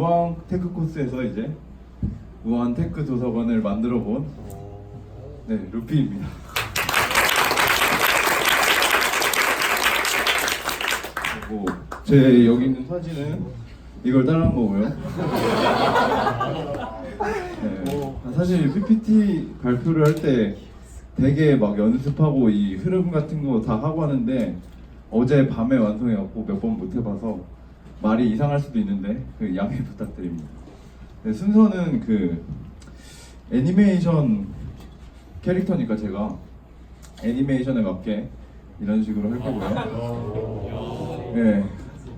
우왕 테크 코스에서 이제 우한 테크 도서관을 만들어 본 네, 루피입니다. 그리고 제 여기 있는 사진은 이걸 따라한 거고요. 네, 사실 PPT 발표를 할 때 되게 막 연습하고 이 흐름 같은 거 다 하고 하는데 어제 밤에 완성해갖고 몇 번 못 해봐서 말이 이상할 수도 있는데 그 양해 부탁드립니다. 네, 순서는 그 애니메이션 캐릭터니까 제가 애니메이션에 맞게 이런 식으로 할 거고요. 네,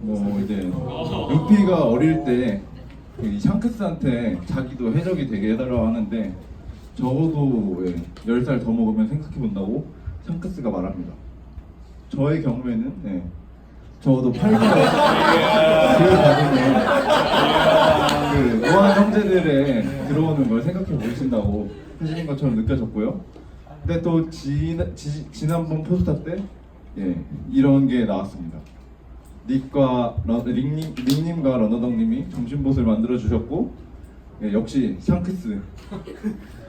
뭐 이제 루피가 어릴 때이 샹크스한테 자기도 해적이 되게 해달라고 하는데 적어도 예, 10살 더 먹으면 생각해 본다고 샹크스가 말합니다. 저의 경우에는 네, 적어도 8개월 기회 받으면 그 우한 형제들의 들어오는 걸 생각해 보신다고 하시는 것처럼 느껴졌고요. 근데 또 지, 지, 지난번 포스터 때 예, 이런 게 나왔습니다. 닉과 러, 닉님, 닉님과 러너덕님이 점심봇을 만들어 주셨고 예, 역시 샹크스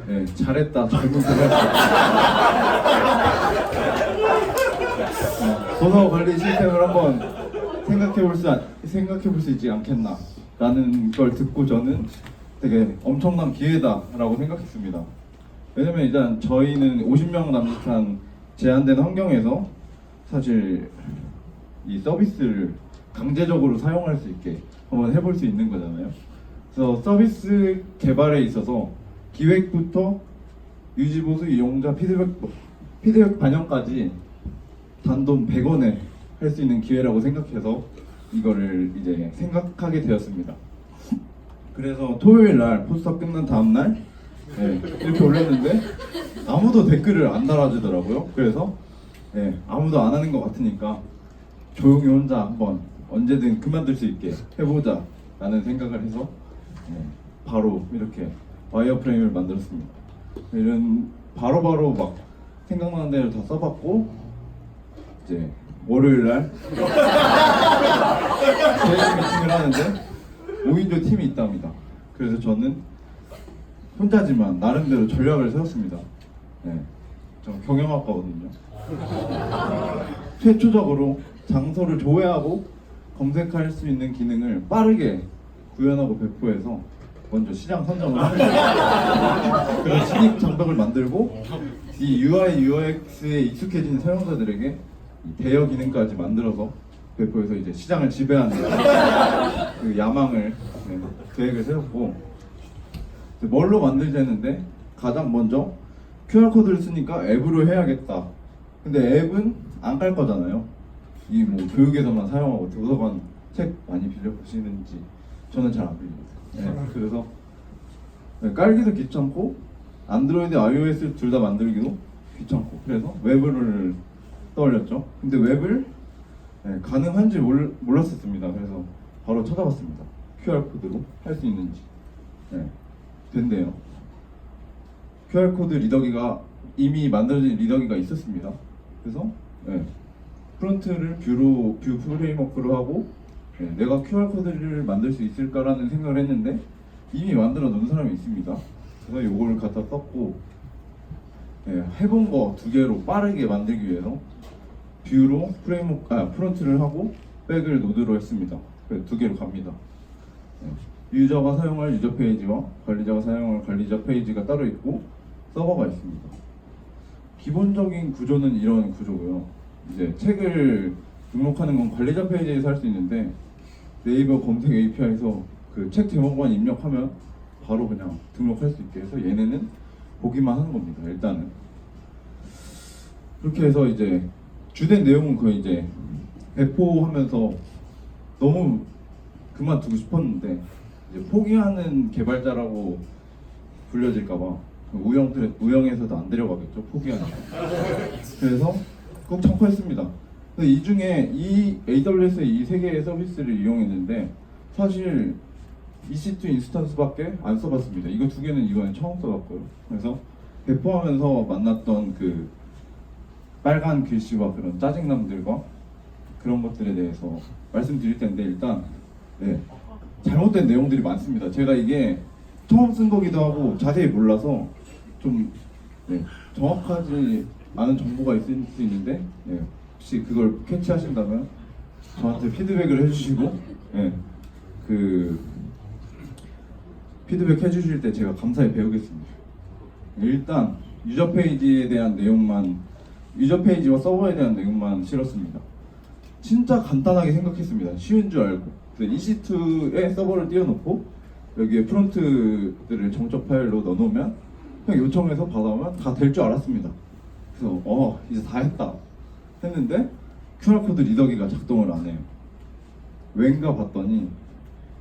예, 잘했다 젊은 어, 도서 관리 시스템을 한번 생각해 볼 수 생각해 볼 수 있지 않겠나 라는 걸 듣고 저는 되게 엄청난 기회다라고 생각했습니다. 왜냐면 일단 저희는 50명 남짓한 제한된 환경에서 사실 이 서비스를 강제적으로 사용할 수 있게 한번 해볼 수 있는 거잖아요. 그래서 서비스 개발에 있어서 기획부터 유지 보수 이용자 피드백 피드백 반영까지 단돈 100원에 할 수 있는 기회라고 생각해서 이거를 이제 생각하게 되었습니다. 그래서 토요일 날 포스터 끝난 다음 날 네, 이렇게 올렸는데 아무도 댓글을 안 달아주더라고요. 그래서 네, 아무도 안 하는 것 같으니까 조용히 혼자 한번 언제든 그만둘 수 있게 해보자 라는 생각을 해서 네, 바로 이렇게 와이어프레임을 만들었습니다. 이런 바로바로 막 생각나는 대로 다 써봤고 이제 월요일 날 제일 미팅을 하는데 5인조 팀이 있답니다. 그래서 저는 혼자지만 나름대로 전략을 세웠습니다. 네, 저 경영학과거든요. 최초적으로 장소를 조회하고 검색할 수 있는 기능을 빠르게 구현하고 배포해서 먼저 시장 선정을 합니다. 그런 신입 장벽을 만들고 이 UI, UX에 익숙해진 사용자들에게 이 대여 기능까지 만들어서 배포해서 이제 시장을 지배하는 그 야망을 네, 계획을 세웠고 뭘로 만들자는데 가장 먼저 QR 코드를 쓰니까 앱으로 해야겠다. 근데 앱은 안 깔 거잖아요. 이 뭐 교육에서만 사용하고 도서관 책 많이 빌려 보시는지 저는 잘 안 빌립니다. 네, 그래서 네, 깔기도 귀찮고 안드로이드, iOS 둘 다 만들기도 귀찮고 그래서 웹을 떠올렸죠. 근데 웹을 네, 가능한지 몰, 몰랐었습니다. 그래서 바로 찾아봤습니다. QR 코드로 할 수 있는지. 네, 된대요. QR 코드 리더기가 이미 만들어진 리더기가 있었습니다. 그래서 네, 프론트를 뷰로 뷰 프레임워크로 하고 네, 내가 QR 코드를 만들 수 있을까라는 생각을 했는데 이미 만들어 놓은 사람이 있습니다. 그래서 이걸 갖다 썼고 네, 해본 거 두 개로 빠르게 만들기 위해서 뷰로 프레임워크 아 프론트를 하고 백을 노드로 했습니다. 그래서 두 개로 갑니다. 네, 유저가 사용할 유저 페이지와 관리자가 사용할 관리자 페이지가 따로 있고 서버가 있습니다. 기본적인 구조는 이런 구조고요. 이제 책을 등록하는 건 관리자 페이지에서 할 수 있는데 네이버 검색 API에서 그 책 제목만 입력하면 바로 그냥 등록할 수 있게 해서 얘네는 보기만 하는 겁니다. 일단은 그렇게 해서 이제 주된 내용은 거의 이제 배포하면서 너무 그만두고 싶었는데 이제 포기하는 개발자라고 불려질까봐 우영 우영에서도 안 데려가겠죠 포기하니까 그래서 꼭 참고했습니다. 이 중에 이 AWS의 이 세 개의 서비스를 이용했는데 사실 EC2 인스턴스밖에 안 써봤습니다. 이거 두 개는 이거는 처음 써봤고요. 그래서 배포하면서 만났던 그 빨간 글씨와 그런 짜증남들과 그런 것들에 대해서 말씀드릴 텐데 일단 네, 잘못된 내용들이 많습니다. 제가 이게 처음 쓴 거기도 하고 자세히 몰라서 좀 네, 정확하지 않은 정보가 있을 수 있는데 네, 혹시 그걸 캐치하신다면 저한테 피드백을 해주시고 네, 그 피드백 해주실 때 제가 감사히 배우겠습니다. 일단 유저 페이지에 대한 내용만 유저 페이지와 서버에 대한 내용만 실었습니다. 진짜 간단하게 생각했습니다. 쉬운 줄 알고 그 EC2에 서버를 띄워놓고 여기에 프론트들을 정적 파일로 넣어놓으면 그냥 요청해서 받아오면 다 될 줄 알았습니다. 그래서 어 이제 다 했다 했는데 QR 코드 리더기가 작동을 안 해요. 왠가 봤더니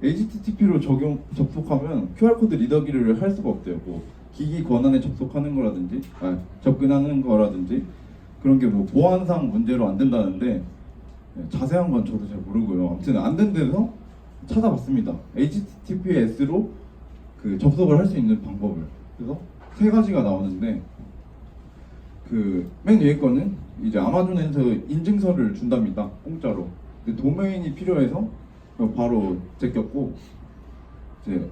HTTP로 적용 접속하면 QR 코드 리더기를 할 수가 없대요. 뭐 기기 권한에 접속하는 거라든지 아, 접근하는 거라든지 그런 게 뭐 보안상 문제로 안 된다는데 네, 자세한 건 저도 잘 모르고요. 아무튼 안 된 데서 찾아봤습니다. HTTPS로 그 접속을 할 수 있는 방법을 그래서 세 가지가 나오는데 그 맨 위에 거는 이제 아마존에서 인증서를 준답니다. 공짜로. 근데 도메인이 필요해서 바로 제꼈고 이제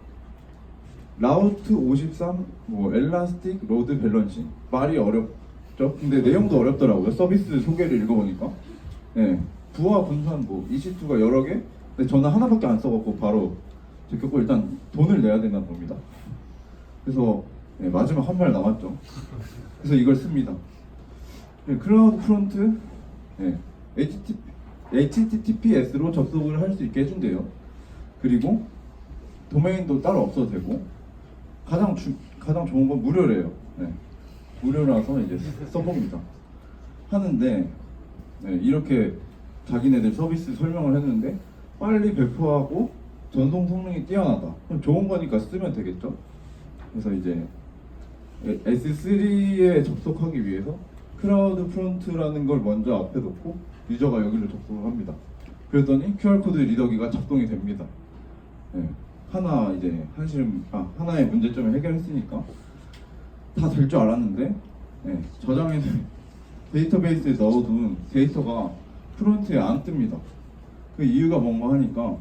라우트 53, 뭐 엘라스틱 로드 밸런싱 말이 어렵 죠. 근데 내용도 어렵더라고요. 서비스 소개를 읽어보니까. 네, 부하 분산 뭐 EC2가 여러 개. 근데 저는 하나밖에 안 써갖고 바로 제꼈고 일단 돈을 내야 된다는 겁니다. 그래서 네, 마지막 한 말 남았죠. 그래서 이걸 씁니다. 네, 클라우드 프론트 네, HTTP, HTTPS로 접속을 할 수 있게 해준대요. 그리고 도메인도 따로 없어도 되고 가장 주, 가장 좋은 건 무료래요. 네. 무료라서 이제 써봅니다. 하는데 네, 이렇게 자기네들 서비스 설명을 했는데 빨리 배포하고 전송 성능이 뛰어나다. 그럼 좋은 거니까 쓰면 되겠죠. 그래서 이제 S3에 접속하기 위해서 클라우드 프론트라는 걸 먼저 앞에 놓고 유저가 여기를 접속을 합니다. 그랬더니 QR코드 리더기가 작동이 됩니다. 네. 하나 이제 한심 아 하나의 문제점을 해결했으니까 다 될 줄 알았는데 네. 저장에는 데이터베이스에 넣어둔 데이터가 프론트에 안 뜹니다. 그 이유가 뭔가 하니까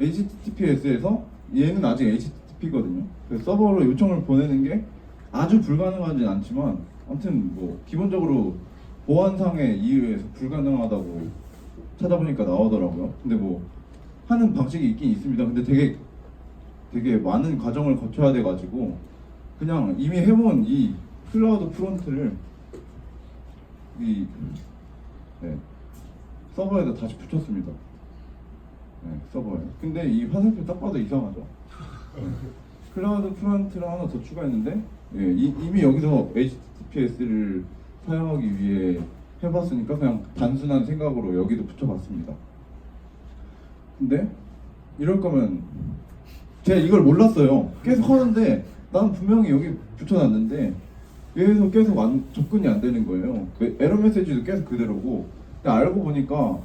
HTTPS에서 얘는 아직 HTTP거든요. 그 서버로 요청을 보내는 게 아주 불가능하진 않지만 아무튼 뭐 기본적으로 보안상의 이유에서 불가능하다고 찾아보니까 나오더라고요. 근데 뭐 하는 방식이 있긴 있습니다. 근데 되게 되게 많은 과정을 거쳐야 돼가지고 그냥 이미 해본 이 클라우드 프론트를 이 네, 서버에다 다시 붙였습니다. 네, 서버에. 근데 이 화살표 딱 봐도 이상하죠. 네. 클라우드 프론트를 하나 더 추가했는데 예, 이, 이미 여기서 HTTPS를 사용하기 위해 해봤으니까 그냥 단순한 생각으로 여기도 붙여봤습니다. 근데 이럴 거면 제가 이걸 몰랐어요. 계속 하는데 난 분명히 여기 붙여놨는데 얘에서 계속 안, 접근이 안 되는 거예요. 그 에러 메시지도 계속 그대로고 근데 알고 보니까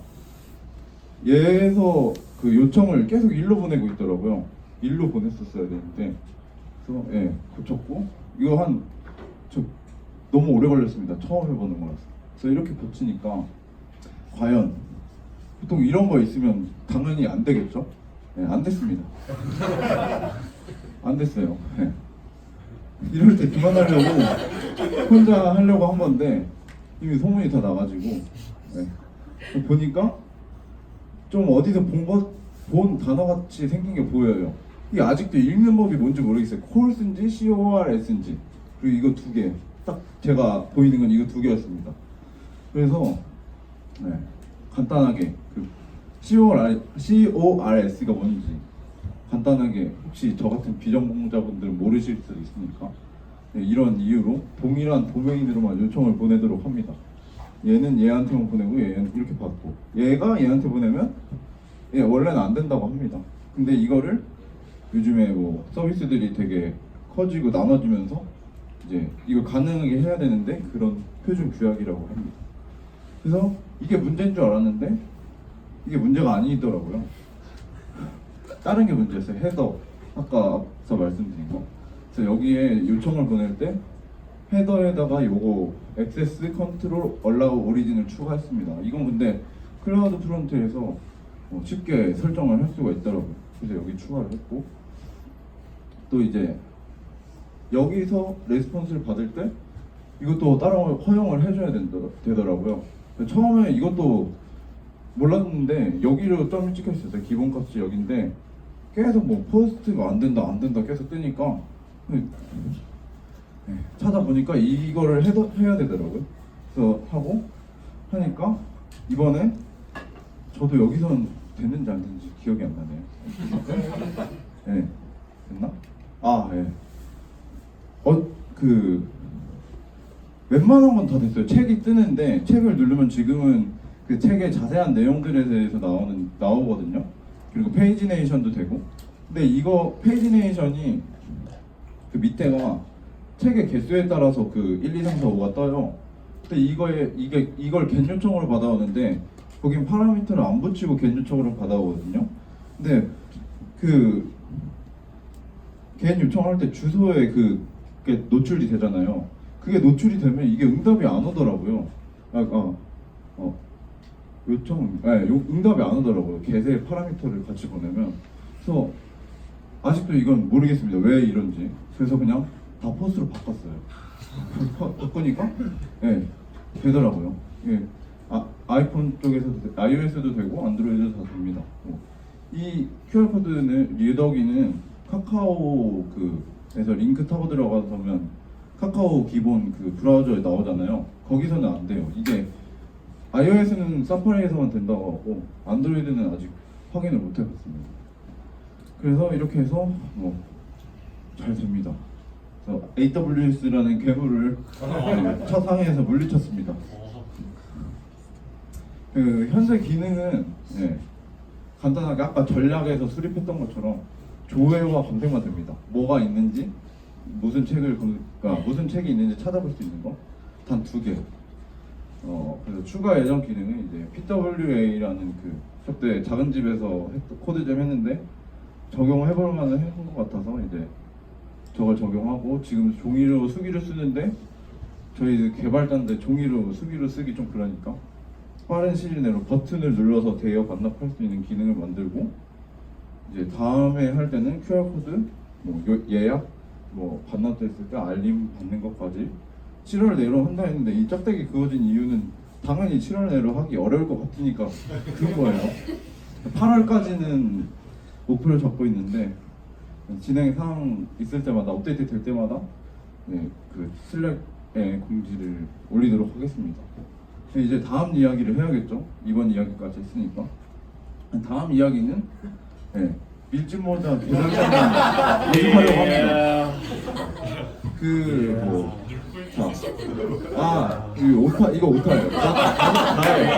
얘에서 그 요청을 계속 일로 보내고 있더라고요. 일로 보냈었어야 되는데 그래서 예 고쳤고 이거 한 저 너무 오래 걸렸습니다. 처음 해보는 거라서 그래서 이렇게 고치니까 과연 보통 이런 거 있으면 당연히 안 되겠죠? 예, 안 됐습니다. 안 됐어요. 예. 이럴 때 그만하려고 혼자 하려고 한 건데 이미 소문이 다 나가지고 예. 보니까 좀 어디서 본 것, 본 단어 같이 생긴 게 보여요. 이게 아직도 읽는 법이 뭔지 모르겠어요. 콜스인지 CORS인지 그리고 이거 두 개. 딱 제가 보이는 건 이거 두 개였습니다. 그래서 네, 간단하게 그 COR, CORS가 뭔지 간단하게 혹시 저 같은 비전공자분들은 모르실 수도 있으니까 네, 이런 이유로 동일한 도메인으로만 요청을 보내도록 합니다. 얘는 얘한테만 보내고 얘는 이렇게 받고 얘가 얘한테 보내면 얘 원래는 안 된다고 합니다. 근데 이거를 요즘에 뭐 서비스들이 되게 커지고 나눠지면서 이제 이거 가능하게 해야 되는데 그런 표준 규약이라고 합니다. 그래서 이게 문제인 줄 알았는데 이게 문제가 아니더라고요. 다른 게 문제였어요. 헤더 아까 앞서 말씀드린 거. 그래서 여기에 요청을 보낼 때 헤더에다가 요거 액세스 컨트롤 얼라우 오리진을 추가했습니다. 이건 근데 클라우드 프론트에서 어, 쉽게 설정을 할 수가 있더라고요. 그래서 여기 추가를 했고 또 이제 여기서 레스폰스를 받을 때 이것도 따라 허용을 해줘야 되더라고요. 처음에 이것도 몰랐는데 여기로 점이 찍혀 있었어요. 기본 값이 여기인데 계속 뭐 포스트가 안 된다 안 된다 계속 뜨니까 네, 찾아보니까 이거를 해도, 해야 되더라고요. 그래서 하고 하니까 이번에 저도 여기선 됐는지 안 됐는지 기억이 안 나네요. 네, 됐나? 아, 예. 어, 그 웬만한 건 다 됐어요. 책이 뜨는데 책을 누르면 지금은 그 책의 자세한 내용들에 대해서 나오는 나오거든요. 그리고 페이지네이션도 되고. 근데 이거 페이지네이션이 그 밑에가 책의 개수에 따라서 그 1, 2, 3, 4, 5가 떠요. 근데 이거에 이게 이걸 겐 요청으로 받아오는데 거긴 파라미터를 안 붙이고 겐 요청으로 받아오거든요. 근데 그겐 요청할 때 주소에 그 그게 노출이 되잖아요. 그게 노출이 되면 이게 응답이 안 오더라고요. 아, 아, 어, 요청, 네, 요, 응답이 안 오더라고요. 개세 파라미터를 같이 보내면. 그래서 아직도 이건 모르겠습니다. 왜 이런지. 그래서 그냥 다 포스로 바꿨어요. 바- 바꾸니까, 예, 되더라고요. 예, 아, 아이폰 쪽에서도, 되- iOS도 되고, 안드로이드도 다 됩니다. 어. 이 QR코드는, 리더기는 카카오 그에서 링크 타고 들어가서면 카카오 기본 그 브라우저에 나오잖아요. 거기서는 안 돼요. 이게 iOS는 사파리에서만 된다고 하고 안드로이드는 아직 확인을 못 해봤습니다. 그래서 이렇게 해서 뭐 잘 됩니다. 그래서 AWS라는 괴물을 네, 첫 항해에서 물리쳤습니다. 그 현재 기능은 예, 간단하게 아까 전략에서 수립했던 것처럼 조회와 검색만 됩니다. 뭐가 있는지 무슨 책을 검- 그러니까 무슨 책이 있는지 찾아볼 수 있는 거 단 두 개. 어 그래서 추가 예정 기능은 이제 PWA라는 그 저때 작은 집에서 했- 코드 좀 했는데 적용해 볼 만은 한것 같아서 이제 저걸 적용하고 지금 종이로 수기를 쓰는데 저희 개발자인데 종이로 수기로 쓰기 좀 그러니까 빠른 시일 내로 버튼을 눌러서 대여 반납할 수 있는 기능을 만들고 이제 다음에 할 때는 QR 코드, 뭐 요- 예약, 뭐 반납됐을 때 알림 받는 것까지 7월 내로 한다 했는데 이 짝대기 그어진 이유는 당연히 7월 내로 하기 어려울 것 같으니까 그런 거예요. 8월까지는 목표를 잡고 있는데 진행 상황 있을 때마다 업데이트 될 때마다 네, 그 슬랙에 공지를 올리도록 하겠습니다. 이제 다음 이야기를 해야겠죠. 이번 이야기까지 했으니까 다음 이야기는 네, 밀짚 모자 개설자만 연습하려고 합니다. 그뭐 아, 이 오타 이거 오타예요. 나예요.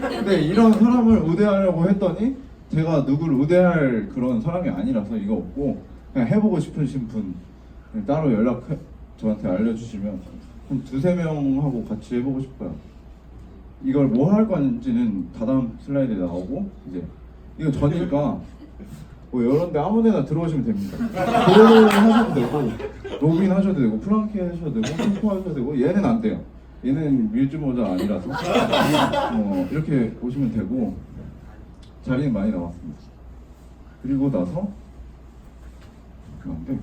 근데 이런 사람을 우대하려고 했더니 제가 누구를 우대할 그런 사람이 아니라서 이거 없고 그냥 해보고 싶으신 분 따로 연락 저한테 알려주시면 한 두세 명하고 같이 해보고 싶어요. 이걸 뭐 할 건지는 다다음 슬라이드에 나오고 이제 이거 전이니까 뭐 이런 데 아무 데나 들어오시면 됩니다. 들어오셔도 하셔도 되고 로그인 하셔도 되고 플랑키 하셔도 되고 컴포 하셔도 되고 얘는 안 돼요. 얘는 밀주 모자 아니라서 어, 이렇게 오시면 되고 자리는 많이 나왔습니다. 그리고 나서 그런데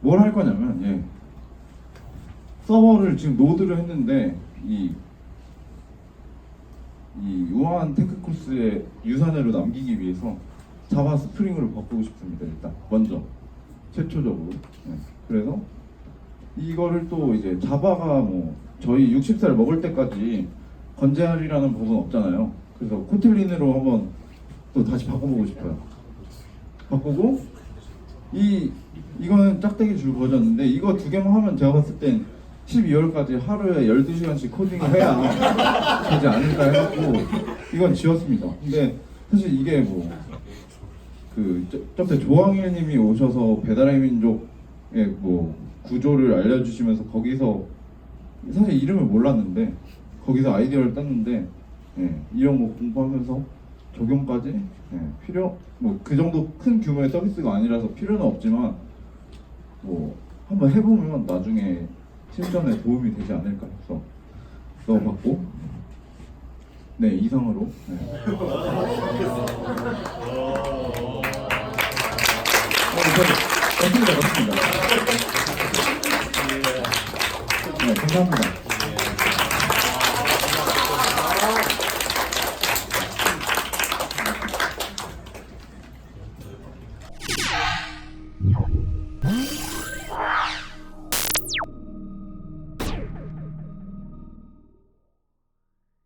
뭘 할 거냐면 예. 서버를 지금 노드를 했는데 이, 이 우아한 테크 코스의 유산으로 남기기 위해서 자바 스프링으로 바꾸고 싶습니다. 일단 먼저 최초적으로. 네. 그래서 이거를 또 이제 자바가 뭐 저희 60살 먹을 때까지 건재할이라는 법은 없잖아요. 그래서 코틀린으로 한번 또 다시 바꿔보고 싶어요. 바꾸고 이 이거는 짝대기 줄 버전인데 이거 두 개만 하면 제가 봤을 땐 12월까지 하루에 12시간씩 코딩을 해야 되지 않을까 해갖고 이건 지웠습니다. 근데 사실 이게 뭐 그 저때 조항일님이 오셔서 배달의 민족의 뭐 구조를 알려주시면서 거기서 사실 이름을 몰랐는데 거기서 아이디어를 땄는데 예, 이런 거 공부하면서 적용까지 예, 필요 뭐 그 정도 큰 규모의 서비스가 아니라서 필요는 없지만 뭐 한번 해보면 나중에 실전에 도움이 되지 않을까 해서 넣어봤고 네 이상으로. 네. 네, 감사합니다.